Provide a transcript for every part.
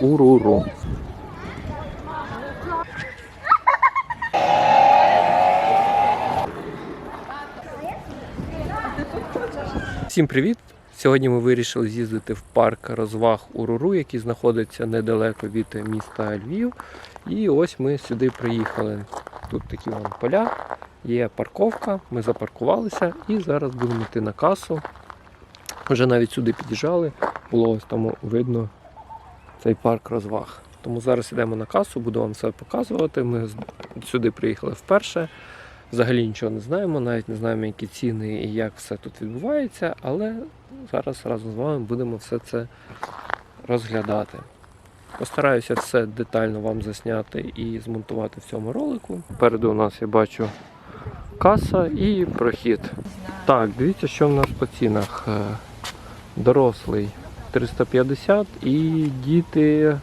Уруру. Всім привіт! Сьогодні ми вирішили з'їздити в парк розваг Уруру, який знаходиться недалеко від міста Львів. І ось ми сюди приїхали. Тут такі вон поля, є парковка, ми запаркувалися і зараз будемо йти на касу. Вже навіть сюди під'їжджали, було ось там видно цей парк розваг. Тому зараз йдемо на касу, буду вам все показувати. Ми сюди приїхали вперше. Взагалі нічого не знаємо, навіть не знаємо, які ціни і як все тут відбувається, але зараз разом з вами будемо все це розглядати. Постараюся все детально вам засняти і змонтувати в цьому ролику. Попереду у нас я бачу каса і прохід. Так, дивіться, що в нас по цінах. Е, Дорослий 350 і діти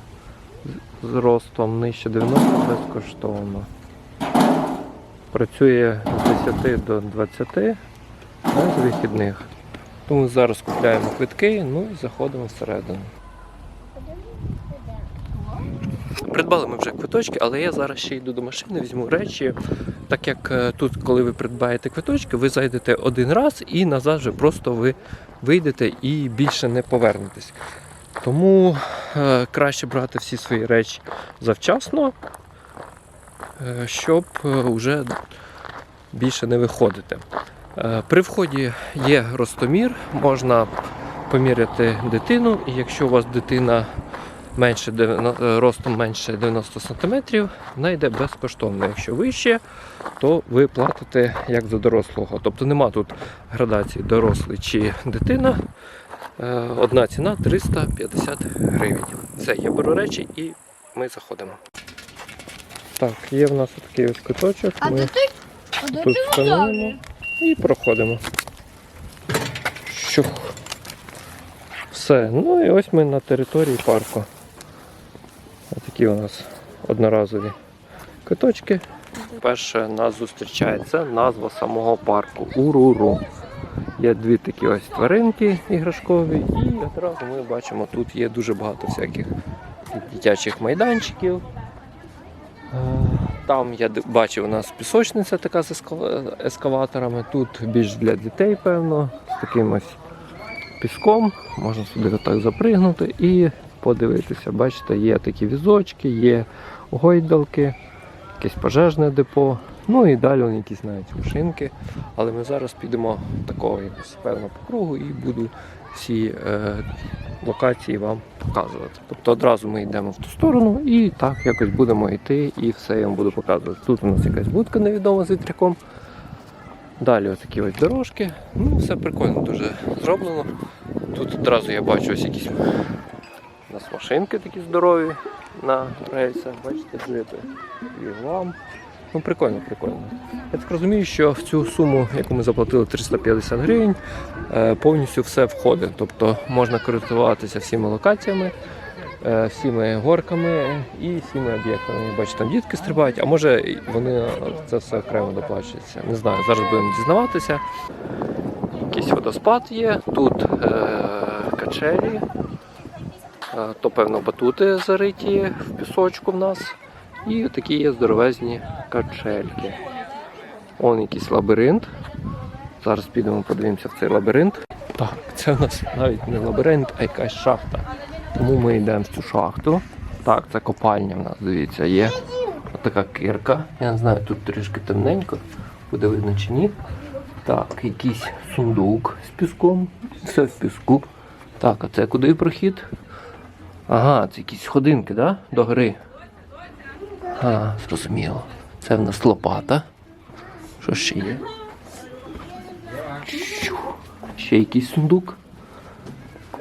з- з ростом нижче 90 безкоштовно. Працює з 10 до 20 без вихідних. Тому зараз купляємо квитки, ну і заходимо всередину. Придбали ми вже квиточки, але я зараз ще йду до машини, візьму речі. Так як е, тут, коли ви придбаєте квиточки, ви зайдете один раз і назад вже просто ви вийдете і більше не повернетесь. Тому е, краще брати всі свої речі завчасно, е, щоб вже більше не виходити. Е, При вході є ростомір, можна поміряти дитину, і якщо у вас дитина менше е, ростом менше 90 см, вона йде безкоштовно. Якщо вище, то ви платите як за дорослого. Тобто нема тут градації дорослий чи дитина. Е, Одна ціна 350 гривень. Все, я беру речі і ми заходимо. Так, є в нас такий ось куточок. А Ми ти? А тут встановимо і проходимо. Щух. Все. Ну і ось ми на території парку. Такі у нас одноразові квиточки. Перше нас зустрічає це назва самого парку Уруру. Є дві такі ось тваринки іграшкові, і одразу ми бачимо, тут є дуже багато всяких дитячих майданчиків. Е, Там я бачив у нас пісочниця така з ескаваторами. Тут більш для дітей, певно, з таким ось піском. Можна сюди отак запригнути і подивитися. Бачите, є такі візочки, є гойдалки, якесь пожежне депо. Ну і далі вон якісь навіть машинки. Але ми зараз підемо такого якось певно по кругу і буду всі е, локації вам показувати. Тобто одразу ми йдемо в ту сторону і так якось будемо йти і все я вам буду показувати. Тут у нас якась будка невідома з вітряком. Далі отакі ось дорожки. Ну, все прикольно дуже зроблено. Тут одразу я бачу ось якісь у нас машинки такі здорові на рейсах. Бачите, джипи. І вам. Ну, прикольно, прикольно. Я так розумію, що в цю суму, яку ми заплатили 350 гривень, е, повністю все входить. Тобто можна користуватися всіма локаціями, е, всіми горками і всіми об'єктами. Бачите, там дітки стрибають, а може вони це все окремо доплачується. Не знаю, зараз будемо дізнаватися. Якийсь водоспад є, тут е, качелі, то певно батути зариті в пісочку в нас. І такі є здоровезні качельки. Он якийсь лабіринт. Зараз підемо подивимося в цей лабіринт. Так, це у нас навіть не лабіринт, а якась шахта. Тому ми йдемо в цю шахту. Так, це копальня в нас, дивіться, є. Така кирка. Я не знаю, тут трішки темненько, буде видно чи ні. Так, якийсь сундук з піском. Все в піску. Так, а це куди прохід? Ага, це якісь сходинки, да? До гори. А, зрозуміло. Це в нас лопата. Що ще є? Ще якийсь сундук.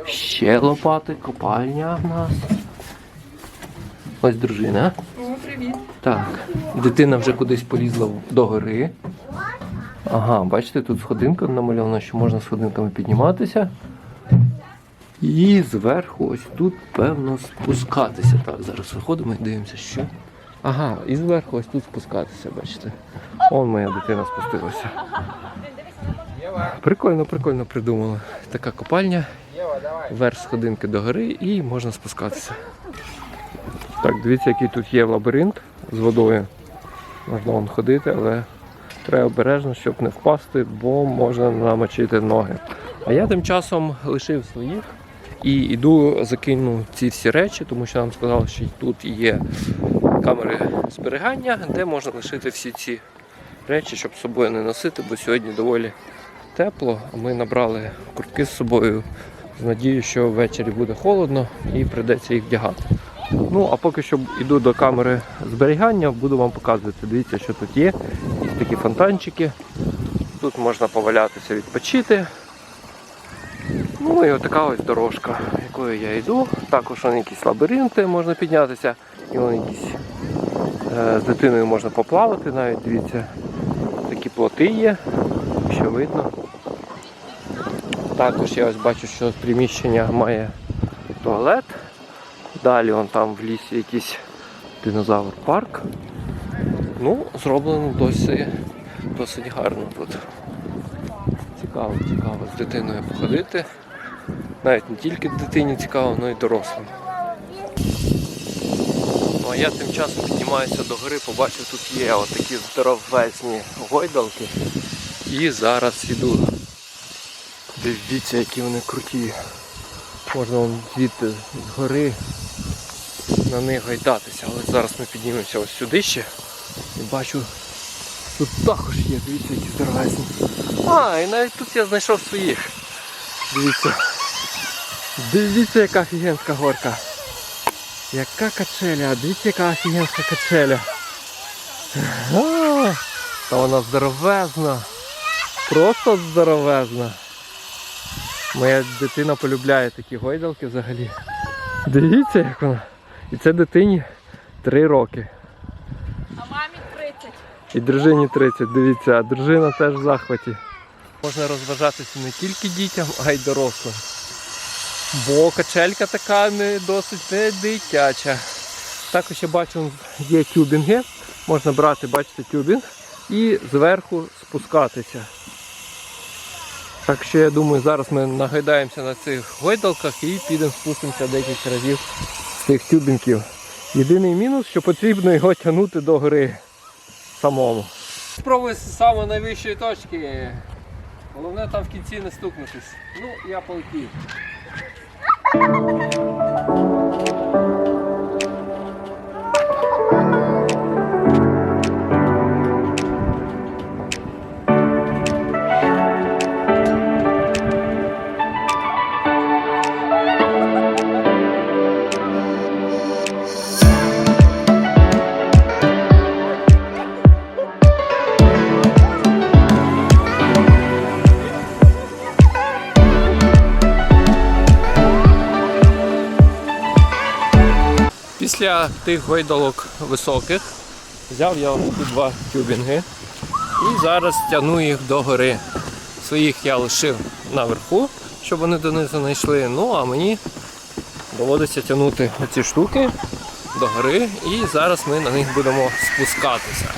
Ще лопати, копальня в нас. Ось дружина. О, привіт. Так, дитина вже кудись полізла до гори. Ага, бачите, тут сходинка намальована, що можна сходинками підніматися. І зверху ось тут, певно, спускатися. Так, зараз виходимо і дивимося, що. Ага, і зверху ось тут спускатися, бачите. Он моя дитина спустилася. Прикольно, прикольно придумали. Така копальня, вверх сходинки до гори і можна спускатися. Так, дивіться, який тут є лабіринт з водою. Можна вон ходити, але треба обережно, щоб не впасти, бо можна намочити ноги. А я тим часом лишив своїх і йду закину ці всі речі, тому що нам сказали, що тут є камери зберігання, де можна лишити всі ці речі, щоб з собою не носити, бо сьогодні доволі тепло. Ми набрали куртки з собою з надією, що ввечері буде холодно і прийдеться їх вдягати. Ну, а поки що йду до камери зберігання, буду вам показувати. Дивіться, що тут є. Є такі фонтанчики. Тут можна повалятися, відпочити. Ну і отака ось дорожка, якою я йду. Також вон якісь лабіринти можна піднятися. І вон якісь е, з дитиною можна поплавати навіть, дивіться. Такі плоти є, що видно. Також я ось бачу, що приміщення має туалет. Далі вон там в лісі якийсь динозавр парк. Ну, зроблено досить, досить гарно тут. Цікаво, цікаво з дитиною походити. Навіть не тільки дитині цікаво, але й дорослим. Ну, а я тим часом піднімаюся до гори, побачив, тут є отакі здоровезні гойдалки. І зараз іду. Дивіться, які вони круті. Можна вон звідти з гори на них гайдатися. Але зараз ми піднімемося ось сюди ще. І бачу, тут також є, дивіться, які здоровезні. А, і навіть тут я знайшов своїх. Дивіться. Дивіться, яка офігенська горка. Яка качеля, дивіться, яка офігенська качеля. А, Та вона здоровезна. Просто здоровезна. Моя дитина полюбляє такі гойдалки взагалі. Дивіться, як вона. І це дитині 3 роки. А мамі 30. І дружині 30, дивіться, а дружина теж в захваті. Можна розважатися не тільки дітям, а й дорослим. Бо качелька така не досить не дитяча. Також я бачу, є тюбінги. Можна брати, бачите, тюбінг і зверху спускатися. Так що я думаю, зараз ми нагайдаємося на цих гойдалках і підемо спустимося декілька разів з цих тюбінків. Єдиний мінус, що потрібно його тягнути до гори самому. Спробуй з самої найвищої точки. Головне там в кінці не стукнутись. Ну, я полетів. Thank you. Після тих гойдалок високих взяв я ці два тюбінги і зараз тягну їх до гори. Своїх я лишив наверху, щоб вони донизу не йшли. Ну а мені доводиться тягнути ці штуки до гори і зараз ми на них будемо спускатися.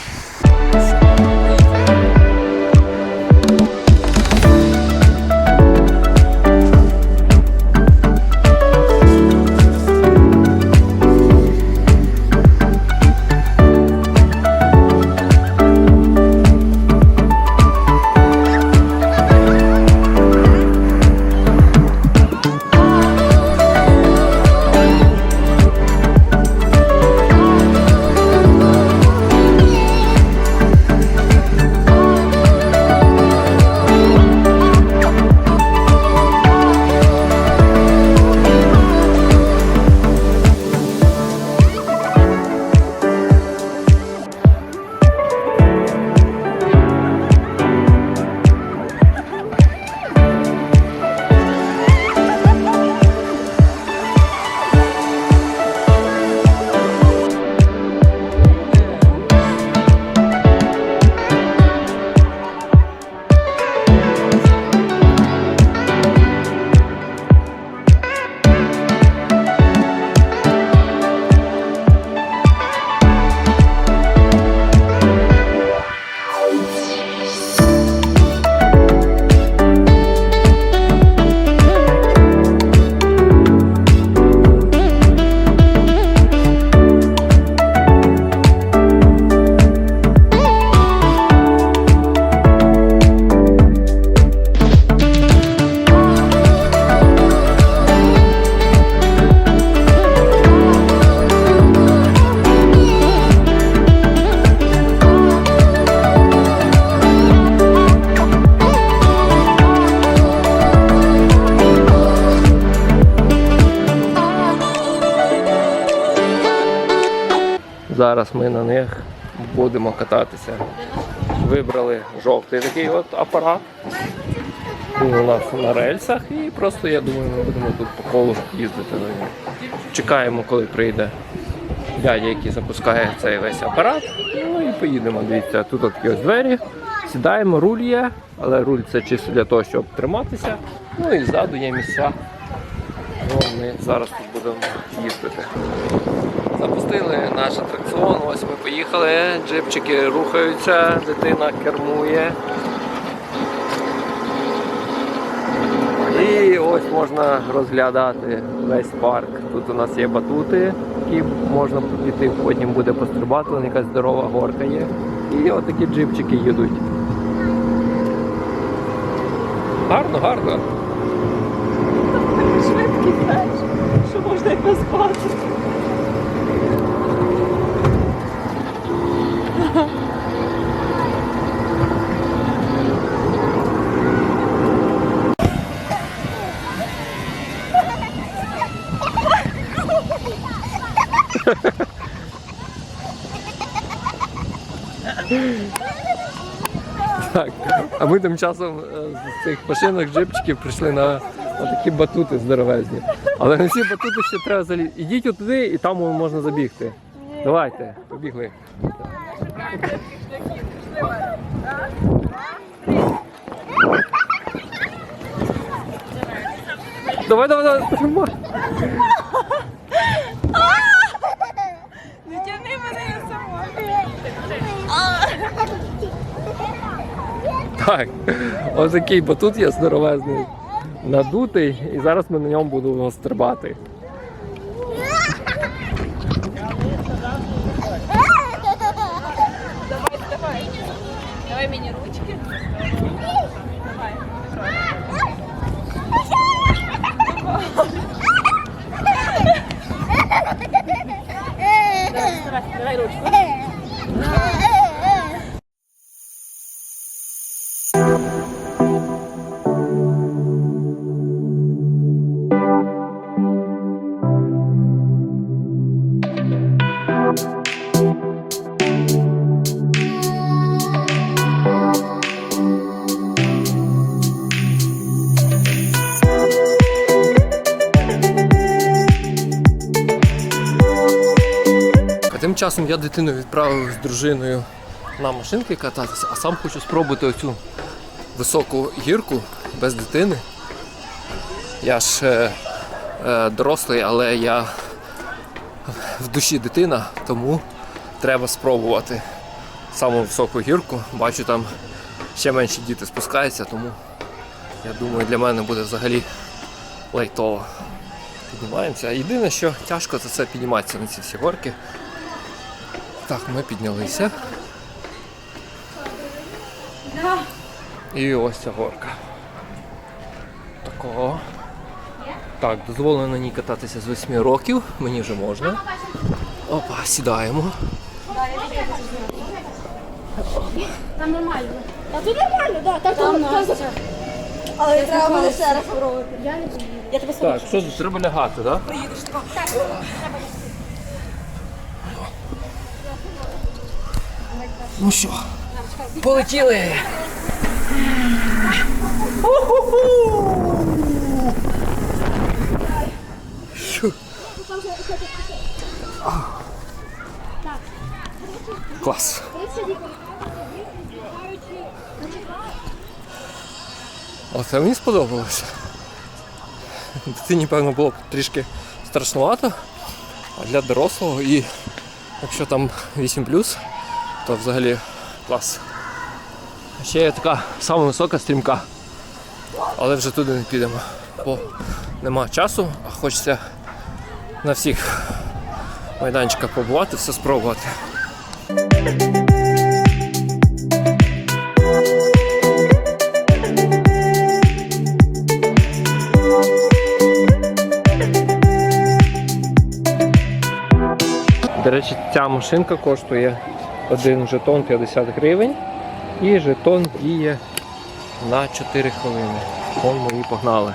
На них будемо кататися. Вибрали жовтий такий от апарат. Він у нас на рельсах і просто я думаю, ми будемо тут по колу їздити на ньому. Чекаємо, коли прийде дядя, який запускає цей весь апарат. Ну і поїдемо. Дивіться, тут такі ось двері. Сідаємо, руль є, але руль це чисто для того, щоб триматися. Ну і ззаду є місця. Ми зараз тут будемо їздити. Запустили наш атракціон, ось ми поїхали, джипчики рухаються, дитина кермує. І ось можна розглядати весь парк. Тут у нас є батути, які можна піти, потім буде пострибати, якась здорова горка є. І отакі джипчики їдуть. Гарно, гарно. Швидкий знаєш, що можна й поспати. Так. А ми тим часом е, з цих машинок джипчиків прийшли на, такі батути здоровезні. Але на ці батути ще треба залізти. Ідіть туди і там можна забігти. Давайте, побігли. Давай, давай, давай, тримай. Не тяни мене я сама. Так, ось такий батут є здоровезний, надутий, і зараз ми на ньому будемо стрибати. Часом я дитину відправив з дружиною на машинки кататися, а сам хочу спробувати оцю високу гірку без дитини. Я ж е, е, дорослий, але я в душі дитина, тому треба спробувати саму високу гірку. Бачу, там ще менші діти спускаються, тому я думаю, для мене буде взагалі лайтово. Піднімаємося. Єдине, що тяжко, це це підніматися на ці всі горки. Так, ми піднялися. І ось ця горка. Такого. Так, дозволено на ній кататися з 8 років, мені вже можна. Опа, сідаємо. Там нормально. А тут нормально, да, так там, там, Але треба буде ще раз спробувати. Я не буду. Я тебе Так, що тут треба лягати, так? Да? Ну що, полетіли. Клас. Оце мені сподобалося. Дитині, певно, було трішки страшнувато, а для дорослого і якщо там 8 то взагалі клас. Ще є така сама висока стрімка. Але вже туди не підемо, бо нема часу, а хочеться на всіх майданчиках побувати, все спробувати. До речі, ця машинка коштує один жетон 50 гривень і жетон діє на 4 хвилини. Вон мої погнали.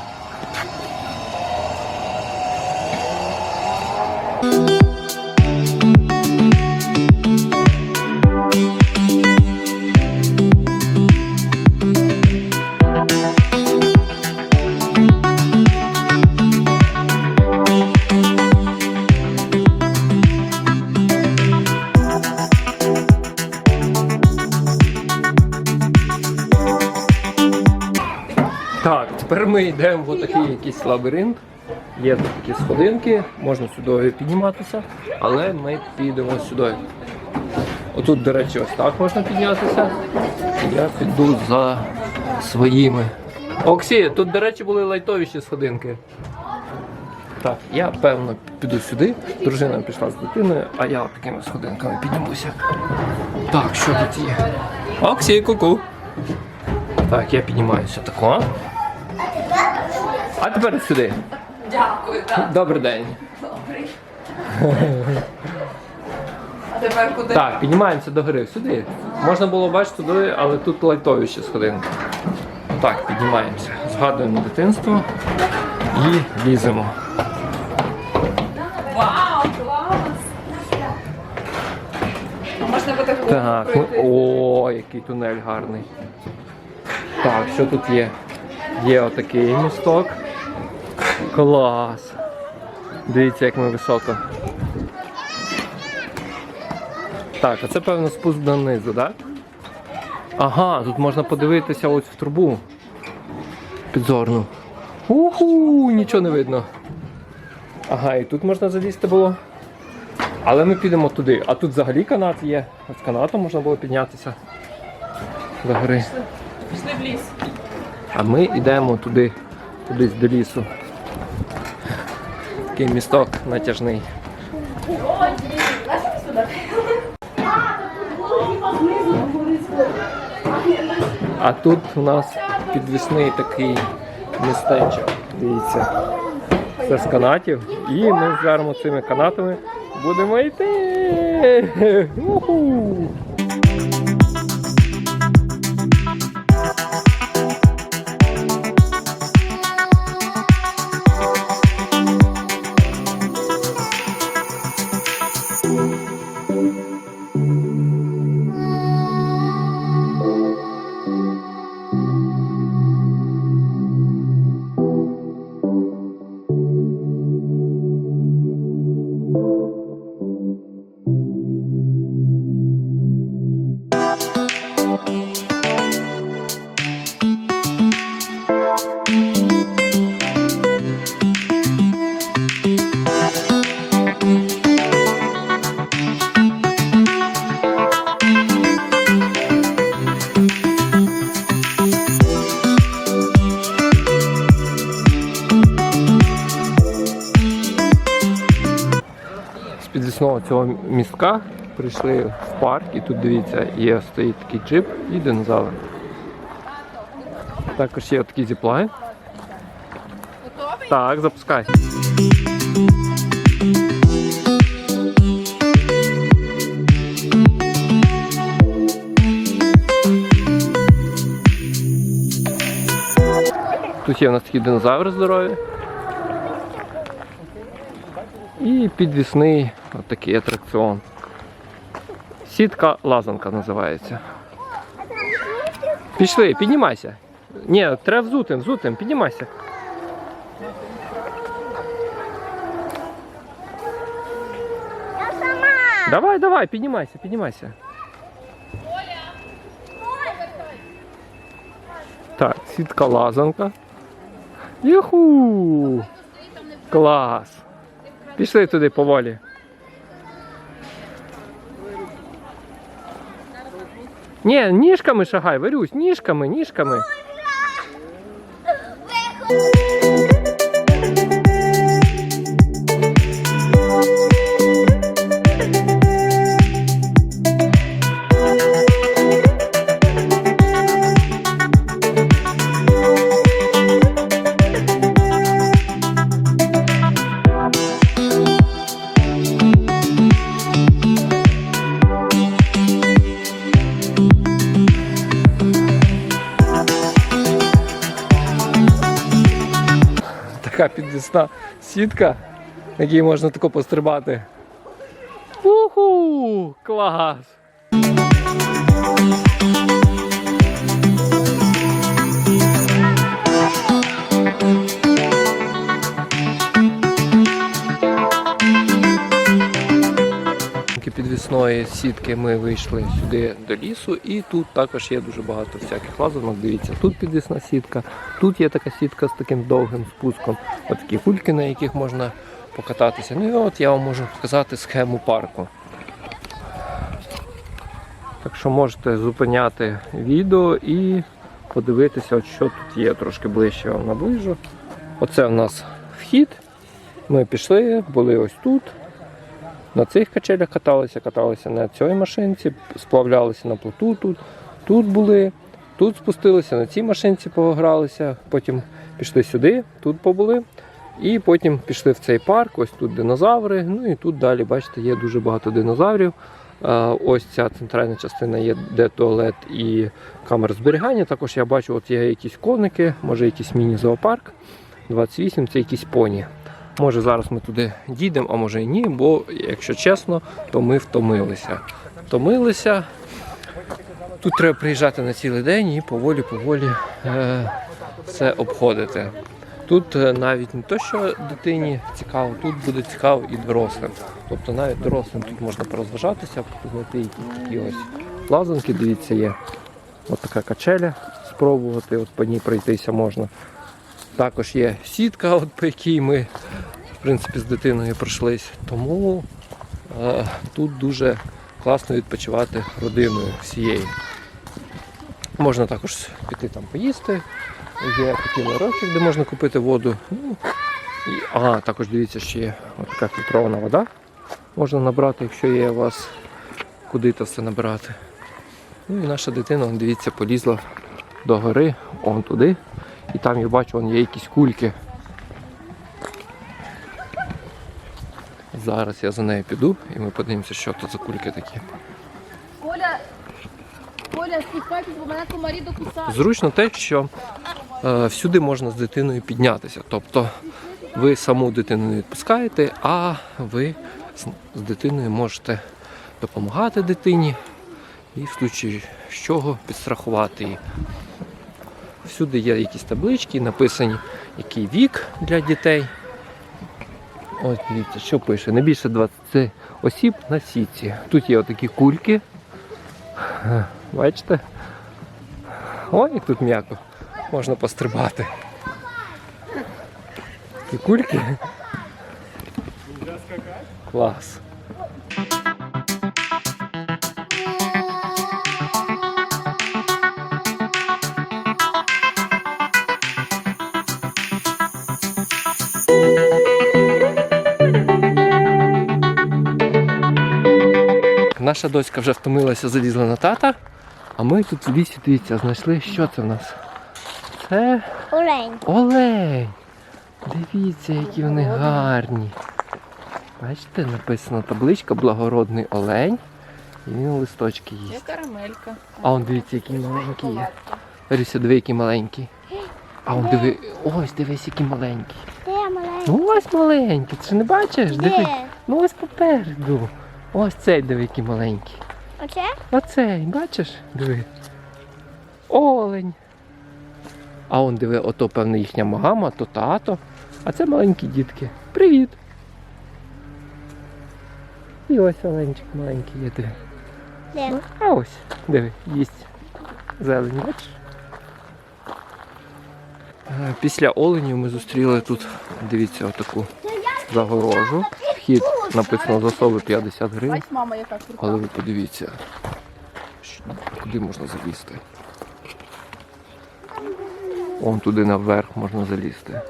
Йдемо в отакий якийсь лабіринт. Є тут такі сходинки, можна сюди підніматися, але ми підемо сюди. Отут, до речі, ось так можна піднятися. Я піду за своїми. Оксі, тут, до речі, були лайтовіші сходинки. Так, я певно піду сюди. Дружина пішла з дитиною, а я такими сходинками піднімуся. Так, що тут є? Оксі, ку-ку. Так, я піднімаюся тако. А тепер сюди. Дякую, так. Добрий день. А тепер куди? Так, піднімаємося до гори сюди. Можна було бачити туди, але тут лайтовіші сходинки. Так, піднімаємося. Згадуємо дитинство і ліземо. Вау, клас! А можна буде Так, ну, о, який тунель гарний. Так, що тут є? Є отакий місток. Клас. Дивіться, як ми високо. Так, а це певно спуск донизу, так? Ага, тут можна подивитися ось в трубу. Підзорну. Уху, нічого не видно. Ага, і тут можна залізти було. Але ми підемо туди. А тут взагалі канат є. З канатом можна було піднятися до гори. Пішли в ліс. А ми йдемо туди, кудись до лісу. Такий місток натяжний. А тут у нас підвісний такий містечок. Дивіться. Це з канатів. І ми зараз цими канатами будемо йти. Цього містка прийшли в парк і тут дивіться, є стоїть такий джип і динозавр. Також є зіплайн. Готовий? Так, запускай. Тут є у нас такі динозаври здорові. І підвісний отакий атракціон. Сітка лазанка називається. Пішли, піднімайся. Ні, треба взутим, взутим, піднімайся. Давай, давай, піднімайся, піднімайся. Так, сітка лазанка. Юху! Клас! Пішли туди поволі. Ні, ніжками шагай, Варюсь, ніжками, ніжками. Така підвісна сітка, на якій можна тако пострибати. Уху! Клас! Підвісної сітки ми вийшли сюди до лісу, і тут також є дуже багато всяких лазанок. Дивіться, тут підвісна сітка, тут є така сітка з таким довгим спуском, отакі кульки, на яких можна покататися. Ну і от я вам можу показати схему парку. Так що можете зупиняти відео і подивитися, от що тут є. Трошки ближче вам наближу. Оце у нас вхід. Ми пішли, були ось тут. На цих качелях каталися, каталися на цій машинці, сплавлялися на плоту тут. Тут були, тут спустилися, на цій машинці погралися, потім пішли сюди, тут побули. І потім пішли в цей парк, ось тут динозаври. Ну і тут далі, бачите, є дуже багато динозаврів. Ось ця центральна частина є, де туалет і камера зберігання. Також я бачу, от є якісь коники, може якийсь міні-зоопарк. 28 це якісь поні. Може зараз ми туди дійдемо, а може і ні, бо, якщо чесно, то ми втомилися. Втомилися. Тут треба приїжджати на цілий день і поволі-поволі е, все обходити. Тут е, навіть не то, що дитині цікаво, тут буде цікаво і дорослим. Тобто навіть дорослим тут можна порозважатися, знайти якісь такі ось лазанки, дивіться, є. От така качеля спробувати, от по ній пройтися можна. Також є сітка, от по якій ми в принципі, з дитиною пройшлись. Тому е, тут дуже класно відпочивати родиною всією. Можна також піти там поїсти. Є такий ларочок, де можна купити воду. Ну, і, а, також дивіться, ще є така фільтрована вода. Можна набрати, якщо є у вас куди то все набирати. Ну і наша дитина, дивіться, полізла до гори, он туди. І там я бачу, вон є якісь кульки. Зараз я за нею піду і ми подивимося, що тут за кульки такі. Коля, Коля, спускайтесь, бо мене комарі докусають. Зручно те, що е, всюди можна з дитиною піднятися. Тобто ви саму дитину не відпускаєте, а ви з, з дитиною можете допомагати дитині і в случаї з чого підстрахувати її. Всюди є якісь таблички, написані, який вік для дітей. Ось дивіться, що пише. Не більше 20 осіб на сітці. Тут є отакі кульки. Бачите? Ой, як тут м'яко. Можна пострибати. І кульки. Клас. Наша дочка вже втомилася, залізла на тата, а ми тут в лісі, дивіться, знайшли, що це в нас? Це Олень. олень. Дивіться, які вони гарні. Бачите, написано табличка благородний олень. І він листочки Є їсть. карамелька. А он дивіться, який маленький є. Ріся, диви, який маленький. А он диви, ось дивись, який маленький. Де маленький? Ну ось маленький, ти ж не бачиш? Диви. Ну ось попереду. Ось цей диви, який маленький. Оце? Оцей, бачиш? Диви. Олень. А он диви, ото певне їхня мама, то тато. А це маленькі дітки. Привіт. І ось оленчик маленький є диви. Де? Ну, А ось, диви, їсть. Зелень, бачиш? Е, Після оленів ми зустріли тут, дивіться, отаку загорожу. Написано за особи 50 гривень. Але ви подивіться, куди можна залізти. Вон туди наверх можна залізти.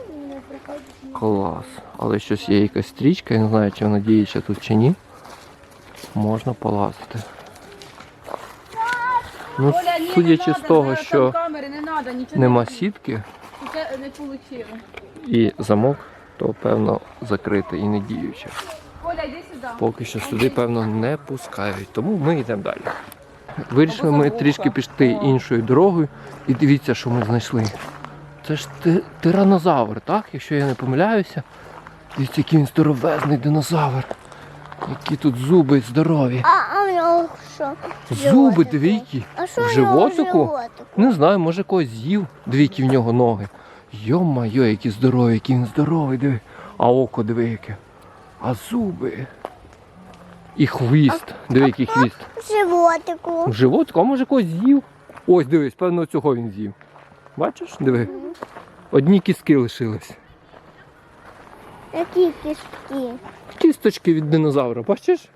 Клас. Але щось є якась стрічка, я не знаю, чи вона діюча тут чи ні. Можна полазити. Ну, судячи не з того, що нема не сітки і замок, то певно закритий і не діючий. Поки що сюди, певно, не пускають, тому ми йдемо далі. Вирішили ми трішки піти іншою дорогою і дивіться, що ми знайшли. Це ж тиранозавр, так? Якщо я не помиляюся. Дивіться, який він здоровезний динозавр. Які тут зуби здорові. А, в нього що? Зуби, які. А що В животику? Не знаю, може когось з'їв. Які в нього ноги. Йо-майо, які здорові, який він здоровий, диви. А око диви яке. А зуби. І хвіст. Диви, який хвіст. Животику. В животку, а може когось з'їв? Ось дивись, певно, цього він з'їв. Бачиш? Диви. Одні кістки лишились. Які кістки? Кісточки від динозавра, бачиш?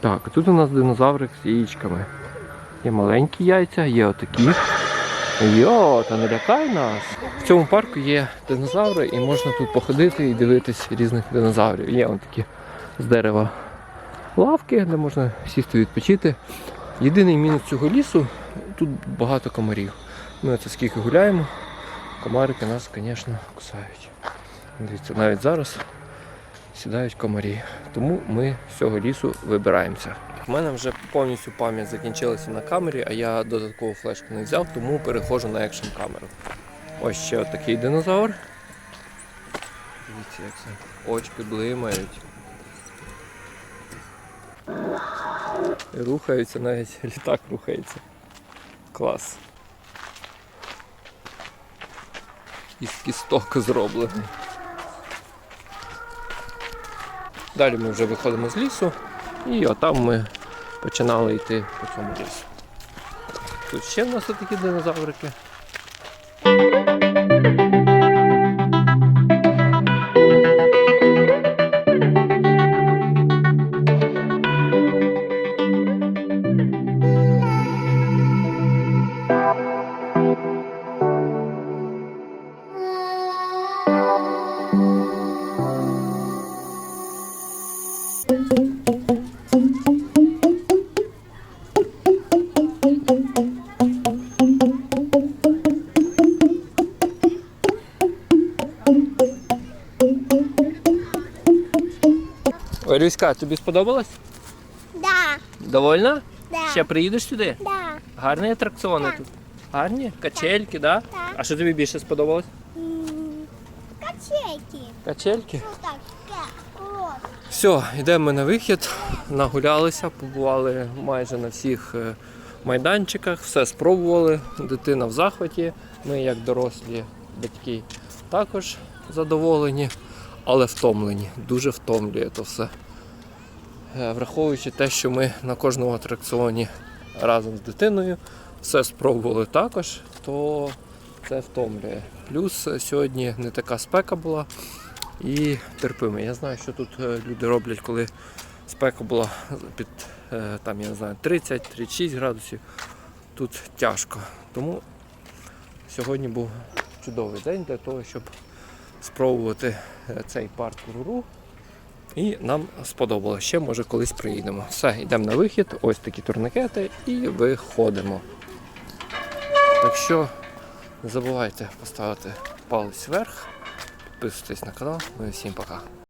Так, тут у нас динозаврик з яєчками. Є маленькі яйця, є отакі. Йо, та не лякай нас. В цьому парку є динозаври і можна тут походити і дивитись різних динозаврів. Є он такі з дерева лавки, де можна сісти відпочити. Єдиний мінус цього лісу тут багато комарів. Ми це скільки гуляємо, комарики нас, звісно, кусають. Дивіться, навіть зараз сідають комарі. Тому ми з цього лісу вибираємося. У мене вже повністю пам'ять закінчилася на камері, а я додаткову флешку не взяв, тому переходжу на екшн камеру. Ось ще отакий динозавр. Дивіться, як це. Очки блимають. Рухаються, навіть літак рухається. Клас. Із кісток зроблений. Далі ми вже виходимо з лісу, і отам ми починали йти по цьому лісу. Тут ще в нас такі динозаврики. Ой, Люська, тобі сподобалось? Да, Довольна? да, Ще приїдеш сюди? да. Гарні атракціони Так. тут. Гарні? Качельки, да? Так. А що тобі більше сподобалось? М, Качельки. Качельки. Ну так, так. Все, йдемо ми на вихід, нагулялися, побували майже на всіх е, майданчиках, все спробували. Дитина в захваті. Ми, як дорослі батьки, також задоволені, але втомлені. Дуже втомлює то все. Е, Враховуючи те, що ми на кожному атракціоні разом з дитиною все спробували також, то це втомлює. Плюс е, сьогодні не така спека була і терпимо. Я знаю, що тут е, люди роблять, коли спека була під там, я не знаю, 30-36 градусів. Тут тяжко. Тому сьогодні був чудовий день для того, щоб спробувати цей парк Руру. І нам сподобалося. Ще може колись приїдемо. Все, йдемо на вихід, ось такі турникети і виходимо. Так що не забувайте поставити палець вверх, підписуйтесь на канал. Ну і всім пока.